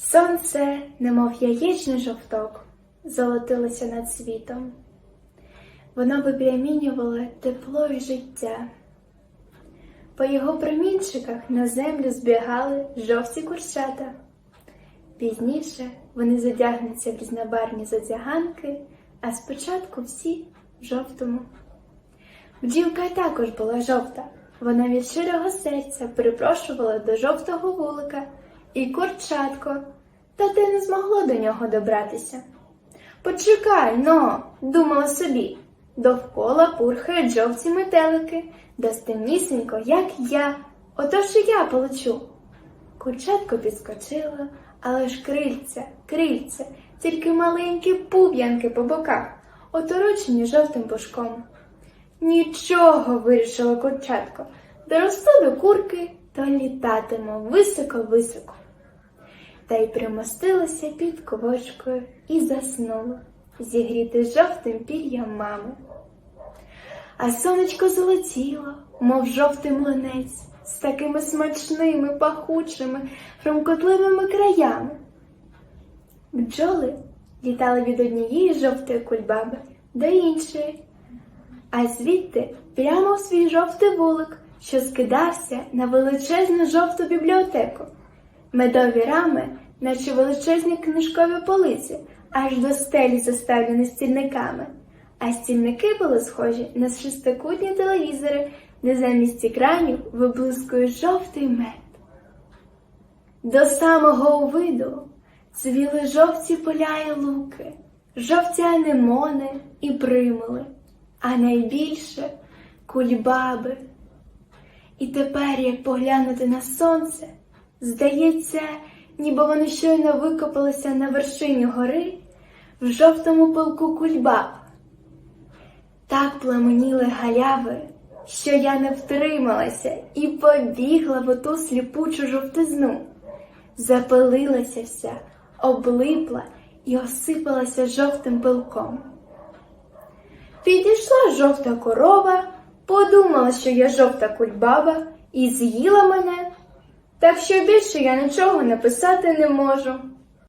Сонце, немов яєчний жовток, золотилося над світом. Воно випрямінювало тепло і життя. По його промінчиках на землю збігали жовті курчата. Пізніше вони задягнуться в різнобарні задяганки, а спочатку всі в жовтому. Бджілка також була жовта. Вона від щирого серця припрошувала до жовтого вулика і курчатко, та те не змогло до нього добратися. Почекай, но, думала собі, довкола пурхають жовті метелики, достемнісінько, як я, отож і я полечу. Курчатко підскочило, але ж крильця, крильця, тільки маленькі пуп'янки по боках, оторочені жовтим пушком. Нічого, вирішила курчатко, доросту до курки, то літатиму високо-високо. Та й примостилася під ковочкою і заснула, зігріти жовтим пір'ям мами. А сонечко золотіло, мов жовтий млинець, з такими смачними, пахучими, хрумкотливими краями. Бджоли літали від однієї жовтої кульбаби до іншої, а звідти прямо в свій жовтий вулик, що скидався на величезну жовту бібліотеку. Медові рами, наче величезні книжкові полиці, аж до стелі заставлені стільниками, а стільники були схожі на шестикутні телевізори, де замість екранів виблискує жовтий мед. До самого виду цвіли жовті поля і луки, жовті анемони і примули, а найбільше кульбаби. І тепер, як поглянути на сонце, здається, ніби воно щойно викопалося на вершині гори в жовтому полку кульбаб. Так пламеніли галяви, що я не втрималася і побігла в оту сліпучу жовтизну. Запалилася вся, облипла і осипалася жовтим пилком. Підійшла жовта корова, подумала, що я жовта кульбаба, і з'їла мене. Так що більше я нічого написати не можу.